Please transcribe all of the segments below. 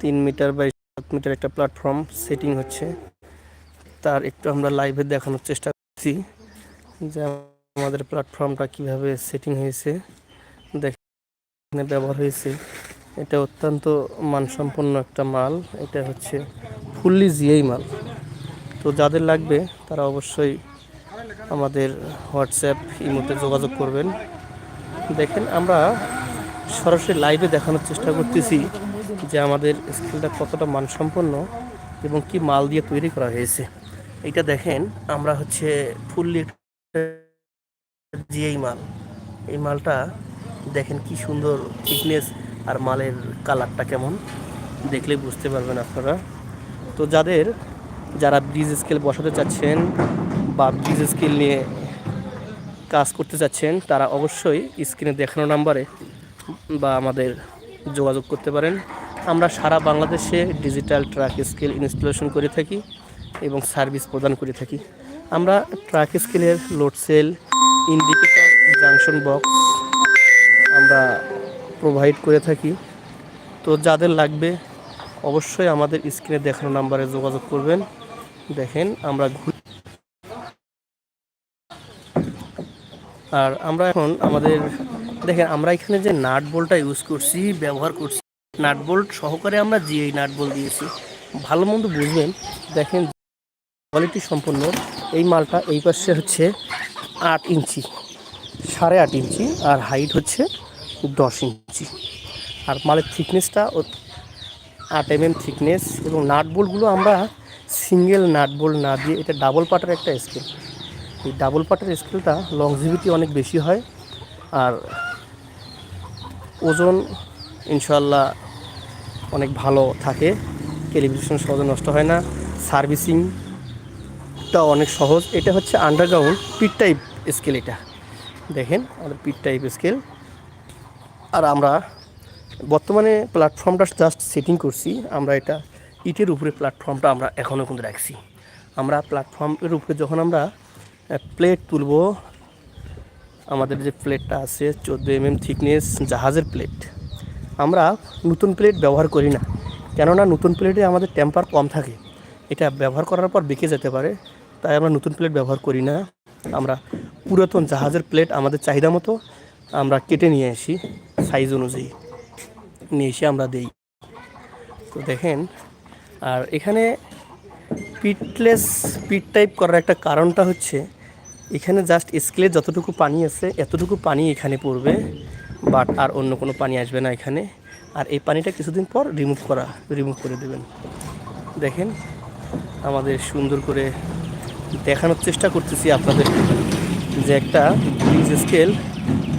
তিন metre by সাত metre একটা প্ল্যাটফর্ম সেটিং হচ্ছে। তার একটু আমরা লাইভে দেখানোর চেষ্টা করছি যে আমাদের প্ল্যাটফর্মটা কীভাবে সেটিং হয়েছে। দেখেন ব্যবহার হয়েছে। এটা অত্যন্ত মানসম্পন্ন একটা মাল। এটা হচ্ছে ফুললি জিআই মাল। তো যাদের লাগবে, তারা অবশ্যই আমাদের হোয়াটসঅ্যাপ ইমোতে যোগাযোগ করবেন। দেখেন, আমরা সরাসরি লাইভে দেখানোর চেষ্টা করতেছি। যে আমাদের স্কিলটা কতটা মানসম্পন্ন এবং কি মাল দিয়ে তৈরি করা হয়েছে। এটা দেখেন, আমরা হচ্ছে ফুললি জিআই মাল, এই মালটা দেখেন কি সুন্দর থিকনেস আর মালের কালারটা কেমন দেখলে বুঝতে পারবেন আপনারা। তো যাদের, যারা ব্রিজ স্কেল বসাতে চাচ্ছেন বা ব্রিজ স্কেল নিয়ে কাজ করতে চাচ্ছেন, তারা অবশ্যই স্ক্রিনে দেখানো নাম্বারে বা আমাদের যোগাযোগ করতে পারেন। আমরা সারা বাংলাদেশে ডিজিটাল ট্রাক স্কেল ইনস্টলেশন করে থাকি এবং সার্ভিস প্রদান করে থাকি। আমরা ট্রাক স্কেলের load cell indicator junction box আমরা প্রোভাইড করে থাকি। তো যাদের লাগবে অবশ্যই আমাদের স্ক্রিনে দেখানো নাম্বারে যোগাযোগ করবেন। দেখেন আমরা ঘুরে। আর আমরা এখন আমাদের, দেখেন আমরা এখানে যে নাট বোল্টটা ইউজ করছি, ব্যবহার করছি নাট বোল্ট সহকারে আমরা জিআই নাট বোল্ট দিয়েছি। ভালো মন্দ বুঝবেন, দেখেন কোয়ালিটি সম্পন্ন। এই মালটা এই পাশে হচ্ছে আট ইঞ্চি, সাড়ে আট ইঞ্চি আর হাইট হচ্ছে দশ ইঞ্চি। আর মালের থিকনেসটা আট এম এম থিকনেস এবং নাট বোল্টগুলো আমরা সিঙ্গেল নাট বোল্ট না দিয়ে, এটা ডাবল পাটার একটা স্কেল এই ডাবল পাটার স্কেলটা লংজিভিটি অনেক বেশি হয় আর ওজন ইনশাল্লাহ অনেক ভালো থাকে। টেলিভিশন সহজে নষ্ট হয় না। সার্ভিসিংটা অনেক সহজ। এটা হচ্ছে আন্ডারগ্রাউন্ড পিট টাইপ স্কেল এটা। দেখেন আমাদের পিট টাইপ স্কেল আর আমরা বর্তমানে প্ল্যাটফর্মটা জাস্ট সেটিং করছি। আমরা এটা ইটের উপরে প্ল্যাটফর্মটা আমরা এখনও কিন্তু রাখছি। আমরা প্ল্যাটফর্মের উপরে যখন আমরা প্লেট তুলব, আমাদের যে প্লেটটা আছে, চোদ্দ এম এম থিকনেস জাহাজের প্লেট আমরা নতুন প্লেট ব্যবহার করি না। কেননা নতুন প্লেটে আমাদের টেম্পার কম থাকে। এটা ব্যবহার করার পর বেঁকে যেতে পারে। তাই আমরা নতুন প্লেট ব্যবহার করি না। আমরা পুরাতন জাহাজের প্লেট আমাদের চাহিদা মতো আমরা কেটে নিয়ে আসি সাইজ অনুযায়ী। নিয়ে এসে আমরা দিই। তো দেখেন, আর এখানে পিটলেস পিট টাইপ করার একটা কারণটা হচ্ছে, এখানে জাস্ট স্কেলে যতটুকু পানি আছে, এতটুকু পানি এখানে পড়বে। বাট আর অন্য কোনো পানি আসবে না এখানে। আর এই পানিটা কিছুদিন পর রিমুভ করা রিমুভ করে দেবেন। দেখেন, আমাদের সুন্দর করে দেখানোর চেষ্টা করতেছি আপনাদের। যে একটা ব্রিজ স্কেল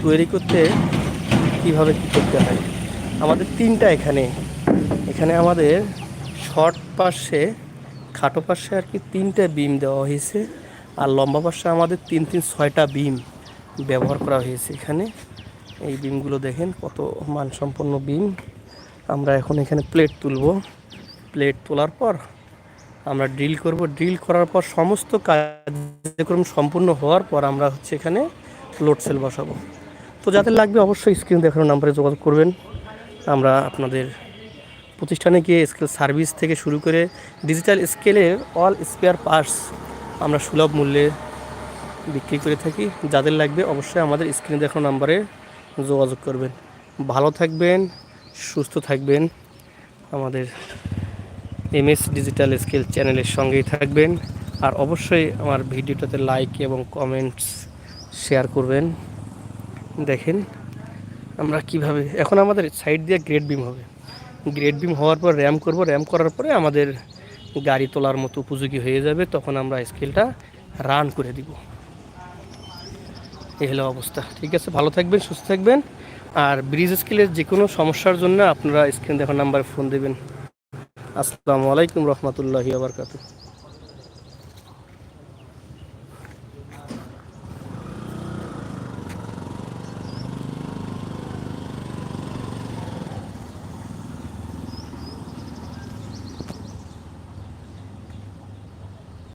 তৈরি করতে কীভাবে কী করতে হয়। আমাদের তিনটা এখানে। এখানে আমাদের শর্ট পাশে খাটো পাশে আর কি তিনটে বিম দেওয়া হয়েছে। আর লম্বা পাশে আমাদের তিন তিন, ছয়টা বিম ব্যবহার করা হয়েছে এখানে। এই বিমগুলো দেখেন, কত মানসম্পন্ন বিম আমরা এখন এখানে প্লেট তুলব। প্লেট তোলার পর আমরা ড্রিল করব। ড্রিল করার পর সমস্ত কার্যক্রম সম্পূর্ণ হওয়ার পর আমরা হচ্ছে এখানে লোড সেল বসাবো। তো যাদের লাগবে অবশ্যই স্ক্রিন দেখানোর নাম্বারে যোগাযোগ করবেন। আমরা আপনাদের প্রতিষ্ঠানে গিয়ে স্কেল সার্ভিস থেকে শুরু করে ডিজিটাল স্কেলের অল স্পেয়ার পার্টস আমরা সুলভ মূল্যে বিক্রি করে থাকি। যাদের লাগবে অবশ্যই আমাদের স্ক্রিনে দেখানো নাম্বারে যোগাযোগ করবেন। ভালো থাকবেন, সুস্থ থাকবেন। আমাদের এম এস ডিজিটাল স্কেল চ্যানেলের সঙ্গেই থাকবেন। আর অবশ্যই আমার ভিডিওটাতে লাইক এবং কমেন্টস শেয়ার করবেন। দেখেন আমরা কীভাবে, এখন আমাদের সাইড দিয়ে গ্রেড বিম হবে। গ্রেড বিম হওয়ার পর র্যাম করব। র্যাম করার পরে আমাদের গাড়ি তোলার মতো উপযোগী হয়ে যাবে। তখন আমরা স্কেলটা রান করে দিব। এই হলো অবস্থা। ঠিক আছে, ভালো থাকবেন, সুস্থ থাকবেন। আর ব্রিজ স্কেলের যে কোনো সমস্যার জন্য আপনারা স্ক্রিন দেখার নাম্বারে ফোন দেবেন। আসসালামু আলাইকুম রহমতুল্লাহি আবরকাতু